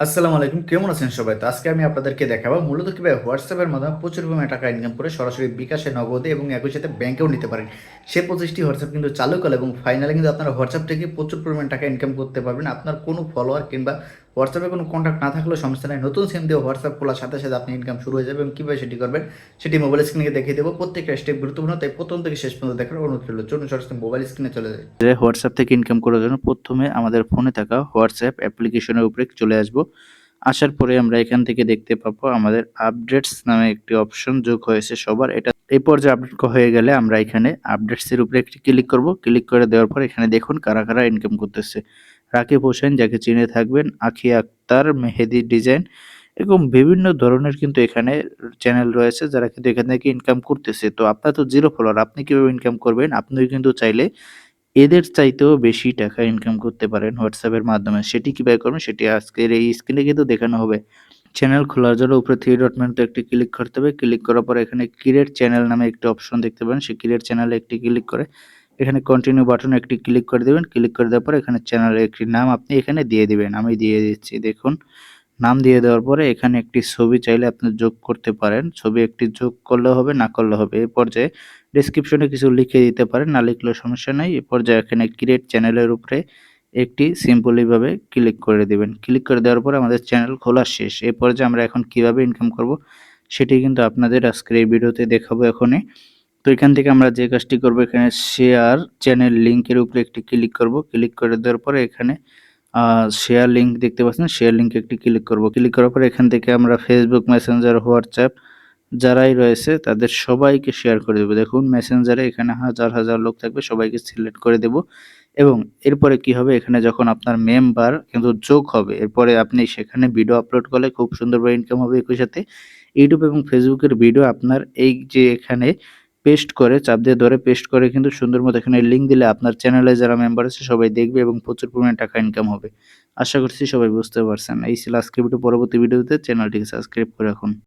আসসালামু আলাইকুম, কেমন আছেন সবাই? তো আজকে আমি আপনাদেরকে দেখাবো মূলত কীভাবে হোয়াটসঅ্যাপের মাধ্যমে প্রচুর পরিমাণে টাকা ইনকাম করে সরাসরি বিকাশে, নগদে এবং একই সাথে ব্যাংকেও নিতে পারেন। সে পঁচিশটি হোয়াটসঅ্যাপ কিন্তু চালু করে এবং ফাইনালি কিন্তু আপনারা হোয়াটসঅ্যাপ থেকে প্রচুর পরিমাণে টাকা ইনকাম করতে পারবেন। আপনার কোনো ফলোয়ার কিংবা হোয়াটসঅ্যাপে কোনো কন্ট্যাক্ট না থাকলেও সমস্যা নেই। নতুন সিম দিয়ে হোয়াটসঅ্যাপ খোলার সাথে সাথে আপনি ইনকাম শুরু হয়ে যাবে এবং কীভাবে সেটি করবেন, সেটি মোবাইল স্ক্রিনে দেখিয়ে দেবো। প্রত্যেকটা স্টেপ গুরুত্বপূর্ণ, তাই প্রথম থেকে শেষ পর্যন্ত দেখার অনুরোধ রইল। চলুন সরাসরি মোবাইল স্ক্রিনে চলে যায় যে হোয়াটসঅ্যাপ থেকে ইনকাম করার জন্য প্রথমে আমাদের ফোনে থাকা হোয়াটসঅ্যাপ অ্যাপ্লিকেশনের উপরে চলে আসব। আসার পরে আমরা এখান থেকে দেখতে পাবো আমাদের আপডেটস নামে একটি অপশন যোগ হয়েছে সবার। এটা এই পর্যায়ে আপডেট হয়ে গেলে আমরা এখানে আপডেটসের উপরে একটি ক্লিক করব। ক্লিক করে দেওয়ার পর এখানে দেখুন কারা কারা ইনকাম করতেছে। রাকিব হোসেন, যাকে চিনে থাকবেন আখি আক্তার, মেহেদি ডিজাইন এরকম বিভিন্ন ধরনের কিন্তু এখানে চ্যানেল রয়েছে যারা কিন্তু এখান থেকে ইনকাম করতেছে। তো আপনার তো জিরো ফলোয়ার আপনি কীভাবে ইনকাম করবেন? আপনিও কিন্তু চাইলে এদের চাইতেও বেশি টাকা ইনকাম করতে পারেন হোয়াটসঅ্যাপের মাধ্যমে। সেটি কীভাবে করবেন? সেটি আজকের এই স্ক্রিনে কিন্তু দেখানো হবে। চ্যানেল খোলার জন্য উপরে থ্রি ডট মেনুতে একটি ক্লিক করতে হবে। ক্লিক করার পর এখানে ক্রিয়েট চ্যানেল নামে একটি অপশন দেখতে পাবেন। সেই ক্রিয়েট চ্যানেলে একটি ক্লিক করে এখানে কন্টিনিউ বাটনে একটি ক্লিক করে দেবেন। ক্লিক করে দেওয়ার পর এখানে চ্যানেলের একটি নাম আপনি এখানে দিয়ে দিবেন। আমি দিয়ে দিচ্ছি, দেখুন। নাম দিয়ে দেওয়ার পরে এখানে একটি ছবি চাইলে আপনি যোগ করতে পারেন। ছবি একটি যোগ করলে হবে, না করলে হবে। এই পর্যায়ে ডিসক্রিপশনে কিছু লিখে দিতে পারেন, না লিখলেও সমস্যা নেই। এই পর্যায়ে এখানে ক্রিয়েট চ্যানেলের উপরে একটি সিম্পলিভাবে ক্লিক করে দেবেন। ক্লিক করে দেওয়ার পরে আমাদের চ্যানেল খোলা শেষ। এ পর্যায়ে আমরা এখন কীভাবে ইনকাম করব, সেটি কিন্তু আপনাদের আজকের এই ভিডিওতে দেখাবো এখনই। তো এখান থেকে আমরা যে কাজটি করব, এখানে শেয়ার চ্যানেল লিঙ্কের উপরে একটি ক্লিক করব। ক্লিক করে দেওয়ার পরে এখানে শেয়ার লিঙ্ক দেখতে পাচ্ছেন। শেয়ার লিঙ্কে একটি ক্লিক করব। ক্লিক করার পর এখান থেকে আমরা ফেসবুক মেসেঞ্জার হোয়াটসঅ্যাপ যারাই রয়েছে, তাদের সবাইকে শেয়ার করে দেবো। দেখুন মেসেঞ্জারে এখানে হাজার হাজার লোক থাকবে, সবাইকে সিলেক্ট করে দেব। এবং এরপরে কি হবে? এখানে যখন আপনার মেম্বার কিন্তু যোগ হবে, এরপরে আপনি সেখানে ভিডিও আপলোড করলে খুব সুন্দরভাবে ইনকাম হবে একই সাথে। ইউটিউব এবং ফেসবুকের ভিডিও আপনার এই যে এখানে পেস্ট করে, চাপ দিয়ে ধরে পেস্ট করে কিন্তু সুন্দর মতো এখানে লিঙ্ক দিলে আপনার চ্যানেলে যারা মেম্বার আছে সবাই দেখবে এবং প্রচুর পরিমাণে টাকা ইনকাম হবে। আশা করছি সবাই বুঝতে পারছেন। এই ছিল আজকের ভিডিও। পরবর্তী ভিডিওতে চ্যানেলটিকে সাবস্ক্রাইব করে রাখুন।